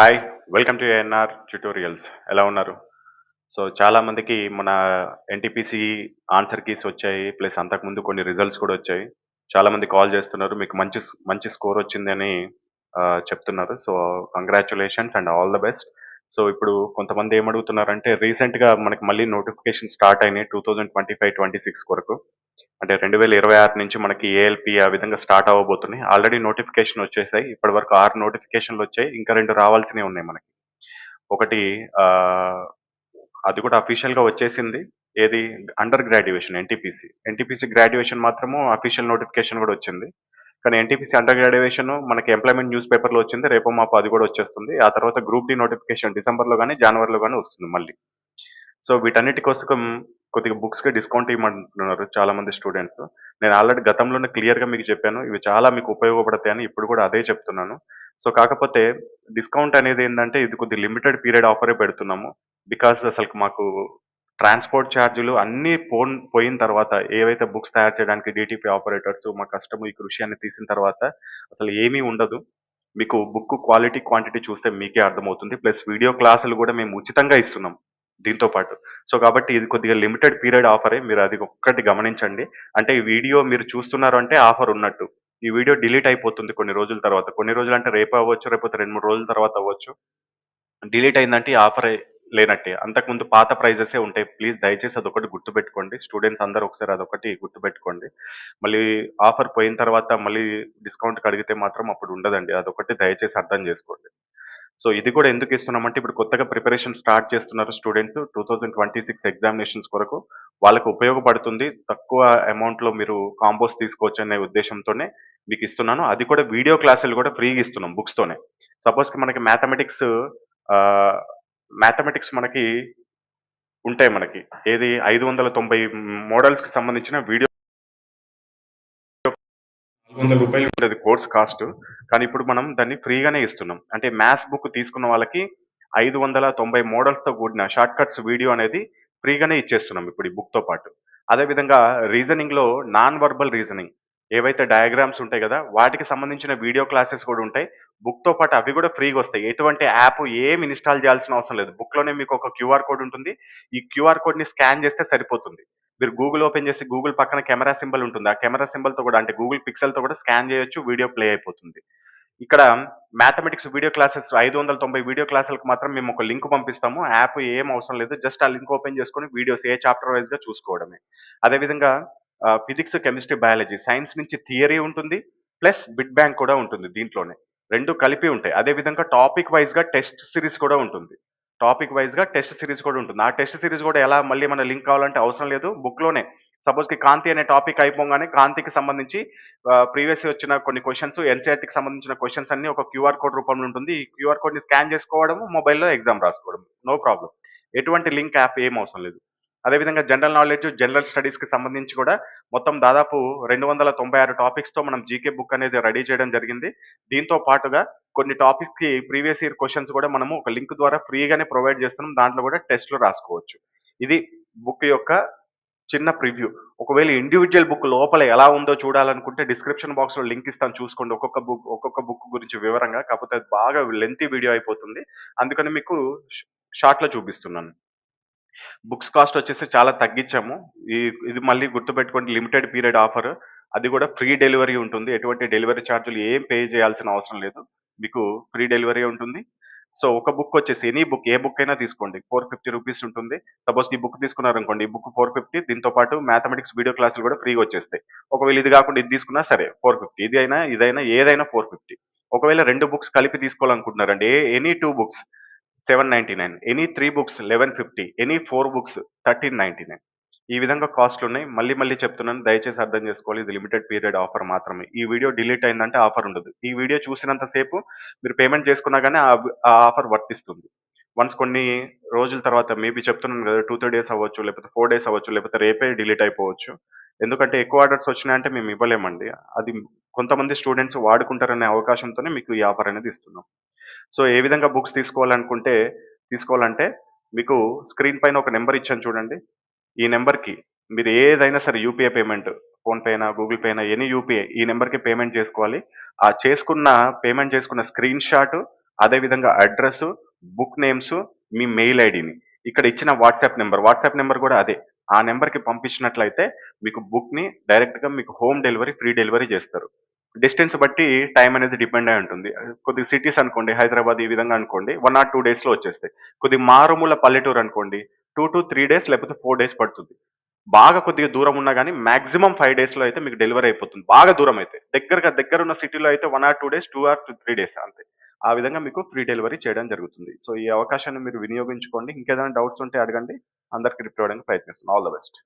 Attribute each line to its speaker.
Speaker 1: Hi welcome to ANR tutorials ఎలా ఉన్నారు? So చాలా మందికి మన ఎన్టీపీసీ ఆన్సర్ కీస్ వచ్చాయి ప్లస్ అంతకుముందు కొన్ని రిజల్ట్స్ కూడా వచ్చాయి. చాలా మంది కాల్ చేస్తున్నారు మీకు మంచి మంచి స్కోర్ వచ్చిందని చెప్తున్నారు. So congratulations and all the best so ఇప్పుడు కొంతమంది ఏమడుగుతున్నారంటే రీసెంట్గా మనకి మళ్ళీ నోటిఫికేషన్ స్టార్ట్ అయినాయి two thousand twenty five twenty six వరకు అంటే రెండు వేల ఇరవై ఆరు నుంచి మనకి ఏఎల్పి ఆ విధంగా స్టార్ట్ అవ్వబోతున్నాయి. ఆల్రెడీ నోటిఫికేషన్ వచ్చేసాయి. ఇప్పటి వరకు ఆరు నోటిఫికేషన్లు వచ్చాయి. ఇంకా రెండు రావాల్సినవి ఉన్నాయి మనకి. ఒకటి అది కూడా అఫీషియల్గా వచ్చేసింది. ఏది? Under graduation NTPC. NTPC graduation మాత్రము అఫీషియల్ నోటిఫికేషన్ కూడా వచ్చింది. కానీ ఎన్టీపీసీ అండర్ గ్రాడ్యుయేషన్ మనకి ఎంప్లాయ్మెంట్ న్యూస్ పేపర్లో వచ్చింది. రేపు మాపు అది కూడా వచ్చేస్తుంది. ఆ తర్వాత గ్రూప్ డి నోటిఫికేషన్ డిసెంబర్లో కానీ జనవరిలో కానీ వస్తుంది మళ్ళీ. సో వీటన్నిటి కోసం కొద్దిగా బుక్స్కి డిస్కౌంట్ ఇవ్వమంటున్నారు చాలా మంది స్టూడెంట్స్ నేను ఆల్రెడీ గతంలోనే క్లియర్గా మీకు చెప్పాను. ఇవి చాలా మీకు ఉపయోగపడతాయని ఇప్పుడు కూడా అదే చెప్తున్నాను. సో కాకపోతే డిస్కౌంట్ అనేది ఏంటంటే ఇది కొద్ది లిమిటెడ్ పీరియడ్ ఆఫరే పెడుతున్నాము. బికాస్ అసలు మాకు ట్రాన్స్పోర్ట్ ఛార్జీలు అన్నీ పోన్ పోయిన తర్వాత ఏవైతే బుక్స్ తయారు చేయడానికి డిటిపి ఆపరేటర్స్ మా కష్టము ఈ కృషి అని తీసిన తర్వాత అసలు ఏమీ ఉండదు. మీకు బుక్ క్వాలిటీ క్వాంటిటీ చూస్తే మీకే అర్థమవుతుంది. ప్లస్ వీడియో క్లాసులు కూడా మేము ఉచితంగా ఇస్తున్నాం దీంతో పాటు. సో కాబట్టి ఇది కొద్దిగా లిమిటెడ్ పీరియడ్ ఆఫరే. మీరు అది ఒక్కటి గమనించండి. అంటే ఈ వీడియో మీరు చూస్తున్నారు అంటే ఆఫర్ ఉన్నట్టు. ఈ వీడియో డిలీట్ అయిపోతుంది కొన్ని రోజుల తర్వాత. కొన్ని రోజులు అంటే రేపు అవ్వచ్చు రేపు రెండు మూడు రోజుల తర్వాత అవ్వచ్చు. డిలీట్ అయిందంటే ఈ ఆఫర్ లేనట్టే. అంతకుముందు పాత ప్రైజెసే ఉంటాయి. ప్లీజ్ దయచేసి అదొకటి గుర్తుపెట్టుకోండి. స్టూడెంట్స్ అందరూ ఒకసారి అదొకటి గుర్తుపెట్టుకోండి. మళ్ళీ ఆఫర్ పోయిన తర్వాత మళ్ళీ డిస్కౌంట్ అడిగితే మాత్రం అప్పుడు ఉండదండి. అదొకటి దయచేసి అర్థం చేసుకోండి. సో ఇది కూడా ఎందుకు ఇస్తున్నామంటే ఇప్పుడు కొత్తగా ప్రిపరేషన్ స్టార్ట్ చేస్తున్నారు students. Two thousand twenty six examinations కొరకు వాళ్ళకు ఉపయోగపడుతుంది. తక్కువ అమౌంట్లో మీరు కాంబోస్ తీసుకోవచ్చు అనే ఉద్దేశంతోనే మీకు ఇస్తున్నాను. అది కూడా వీడియో క్లాసులు కూడా ఫ్రీగా ఇస్తున్నాం బుక్స్తోనే సపోజ్కి సపోజ్ మనకి మ్యాథమెటిక్స్ మ్యాథమెటిక్స్ మనకి ఉంటాయి మనకి. ఏది ఐదు వందల తొంభై మోడల్స్కి సంబంధించిన వీడియో వందల రూపాయలు ఉంటుంది కోర్స్ కాస్ట్. కానీ ఇప్పుడు మనం దాన్ని ఫ్రీగానే ఇస్తున్నాం. అంటే మ్యాథ్స్ బుక్ తీసుకున్న వాళ్ళకి ఐదు వందల తొంభై మోడల్స్తో కూడిన షార్ట్ కట్స్ వీడియో అనేది ఫ్రీగానే ఇచ్చేస్తున్నాం ఇప్పుడు ఈ బుక్తో పాటు. అదేవిధంగా రీజనింగ్లో నాన్ వర్బల్ రీజనింగ్. ఏవైతే డయాగ్రామ్స్ ఉంటాయి కదా వాటికి సంబంధించిన వీడియో క్లాసెస్ కూడా ఉంటాయి. బుక్తో పాటు అవి కూడా ఫ్రీగా వస్తాయి. ఎటువంటి యాప్ ఏమి ఇన్స్టాల్ చేయాల్సిన అవసరం లేదు. బుక్లోనే మీకు ఒక క్యూఆర్ కోడ్ ఉంటుంది. ఈ క్యూఆర్ కోడ్ని స్కాన్ చేస్తే సరిపోతుంది. మీరు గూగుల్ ఓపెన్ చేసి గూగుల్ పక్కన కెమెరా సింబల్ ఉంటుంది. ఆ కెమెరా సింబల్తో కూడా అంటే గూగుల్ పిక్సెల్తో కూడా స్కాన్ చేయొచ్చు వీడియో ప్లే అయిపోతుంది. ఇక్కడ మ్యాథమెటిక్స్ వీడియో క్లాసెస్ ఐదు వందల తొంభై వీడియో క్లాసులకు మాత్రం మేము ఒక లింక్ పంపిస్తాము. యాప్ ఏం అవసరం లేదు. జస్ట్ ఆ లింక్ ఓపెన్ చేసుకొని వీడియోస్ ఏ చాప్టర్ వైజ్గా చూసుకోవడమే. అదేవిధంగా ఫిజిక్స్ కెమిస్ట్రీ బయాలజీ సైన్స్ నుంచి థియరీ ఉంటుంది ప్లస్ బిట్ బ్యాంక్ కూడా ఉంటుంది దీంట్లోనే. రెండు కలిపి ఉంటాయి. అదేవిధంగా టాపిక్ వైజ్గా టెస్ట్ సిరీస్ కూడా ఉంటుంది. టాపిక్ వైజ్గా టెస్ట్ సిరీస్ కూడా ఉంటుంది. ఆ టెస్ట్ సిరీస్ కూడా ఎలా మళ్ళీ మన లింక్ కావాలంటే అవసరం లేదు. బుక్లోనే. సపోజ్కి కాంతి అనే టాపిక్ అయిపోగానే కాంతికి సంబంధించి ప్రీవియస్ వచ్చిన కొన్ని క్వశ్చన్స్ ఎన్సీఆర్టీకి సంబంధించిన క్వశ్చన్స్ అన్ని ఒక క్యూఆర్ కోడ్ రూపంలో ఉంటుంది. ఈ క్యూఆర్ కోడ్ని స్కాన్ చేసుకోవడము మొబైల్లో ఎగ్జామ్ రాసుకోవడం నో ప్రాబ్లం. ఎటువంటి లింక్ యాప్ ఏం అవసరం లేదు. అదేవిధంగా జనరల్ నాలెడ్జ్ జనరల్ స్టడీస్కి సంబంధించి కూడా మొత్తం దాదాపు రెండు వందల తొంభై ఆరు టాపిక్స్తో మనం జీకే బుక్ అనేది రెడీ చేయడం జరిగింది. దీంతో పాటుగా కొన్ని టాపిక్కి ప్రీవియస్ ఇయర్ క్వశ్చన్స్ కూడా మనము ఒక లింక్ ద్వారా ఫ్రీగానే ప్రొవైడ్ చేస్తున్నాం. దాంట్లో కూడా టెస్ట్లు రాసుకోవచ్చు. ఇది బుక్ యొక్క చిన్న ప్రివ్యూ. ఒకవేళ ఇండివిజువల్ బుక్ లోపల ఎలా ఉందో చూడాలనుకుంటే డిస్క్రిప్షన్ బాక్స్లో లింక్ ఇస్తాను చూసుకోండి. ఒక్కొక్క బుక్ ఒక్కొక్క బుక్ గురించి వివరంగా కాకపోతే బాగా లెంతీ వీడియో అయిపోతుంది. అందుకని మీకు షార్ట్లో చూపిస్తున్నాను. బుక్స్ కాస్ట్ వచ్చేసి చాలా తగ్గించాము. ఈ ఇది మళ్ళీ గుర్తుపెట్టుకోండి లిమిటెడ్ పీరియడ్ ఆఫర్. అది కూడా ఫ్రీ డెలివరీ ఉంటుంది. ఎటువంటి డెలివరీ ఛార్జీలు ఏం పే చేయాల్సిన అవసరం లేదు. మీకు ఫ్రీ డెలివరీ ఉంటుంది. సో ఒక బుక్ వచ్చేసి ఎనీ బుక్ ఏ బుక్ అయినా తీసుకోండి. ఫోర్ ఫిఫ్టీ రూపీస్ ఉంటుంది. సపోజ్ ఈ బుక్ తీసుకున్నారనుకోండి ఈ బుక్ ఫోర్ ఫిఫ్టీ దీంతో పాటు మ్యాథమెటిక్స్ వీడియో క్లాసులు కూడా ఫ్రీగా వచ్చేస్తాయి. ఒకవేళ ఇది కాకుండా ఇది తీసుకున్నా సరే ఫోర్ ఫిఫ్టీ. ఇది అయినా ఇదైనా ఏదైనా ఫోర్ ఫిఫ్టీ. ఒకవేళ రెండు బుక్స్ కలిపి తీసుకోవాలనుకుంటున్నారండి ఏ any two books seven ninety nine any three books eleven fifty any four books thirteen ninety nine. ఈ విధంగా కాస్ట్లు ఉన్నాయి మళ్ళీ మళ్ళీ చెప్తున్నాను దయచేసి అర్థం చేసుకోవాలి. ఇది లిమిటెడ్ పీరియడ్ ఆఫర్ మాత్రమే. ఈ వీడియో డిలీట్ అయిందంటే ఆఫర్ ఉండదు. ఈ వీడియో చూసినంత సేపు మీరు పేమెంట్ చేసుకున్నా కానీ ఆ ఆఫర్ వర్తిస్తుంది. వన్స్ కొన్ని రోజుల తర్వాత మేబీ చెప్తున్నాను కదా టూ త్రీ డేస్ అవ్వచ్చు లేకపోతే ఫోర్ డేస్ అవ్వచ్చు లేకపోతే రేపే డిలీట్ అయిపోవచ్చు. ఎందుకంటే ఎక్కువ ఆర్డర్స్ వచ్చినాయంటే మేము ఇవ్వలేమండి. అది కొంతమంది స్టూడెంట్స్ వాడుకుంటారనే అవకాశంతోనే మీకు ఈ ఆఫర్ అనేది ఇస్తున్నాం. సో ఏ విధంగా బుక్స్ తీసుకోవాలనుకుంటే తీసుకోవాలంటే మీకు స్క్రీన్ పైన ఒక నెంబర్ ఇచ్చాను చూడండి ఈ నెంబర్కి మీరు ఏదైనా సరే యూపీఐ పేమెంట్ ఫోన్పే అయినా గూగుల్ పే అయినా ఎనీ యూపీఐ ఈ నెంబర్కి పేమెంట్ చేసుకోవాలి ఆ చేసుకున్న పేమెంట్ చేసుకున్న స్క్రీన్ షాట్ అదేవిధంగా అడ్రస్, బుక్ నేమ్స్, మీ మెయిల్ ఐడిని ఇక్కడ ఇచ్చిన వాట్సాప్ నెంబర్ వాట్సాప్ నెంబర్ కూడా అదే. ఆ నెంబర్‌కి పంపించినట్లయితే మీకు బుక్‌ని డైరెక్ట్‌గా మీకు హోమ్ డెలివరీ, ఫ్రీ డెలివరీ చేస్తారు. డిస్టెన్స్ బట్టి టైం అనేది డిపెండ్ అయి ఉంటుంది. కొద్దిగా సిటీస్ అనుకోండి హైదరాబాద్ ఈ విధంగా అనుకోండి వన్ ఆర్ టూ డేస్‌లో వచ్చేస్తాయి. కొద్దిగా మారుమూల పల్లెటూరు అనుకోండి 2-3 డేస్ లేకపోతే ఫోర్ డేస్ పడుతుంది. బాగా కొద్దిగా దూరం ఉన్నా కానీ మాక్సిమం ఫైవ్ డేస్‌లో అయితే మీకు డెలివరీ అయిపోతుంది. బాగా దూరం అయితే. దగ్గరగా దగ్గర ఉన్న సిటీలో అయితే one or two days, two or two three days అంతే. ఆ విధంగా మీకు ఫ్రీ డెలివరీ చేయడం జరుగుతుంది. సో, ఈ అవకాశాన్ని మీరు వినియోగించుకోండి. ఇంకేదైనా డౌట్స్ ఉంటే అడగండి. అందరికి రిప్లై అవ్వడానికి ప్రయత్నిస్తున్నాను ఆల్ ద బెస్ట్.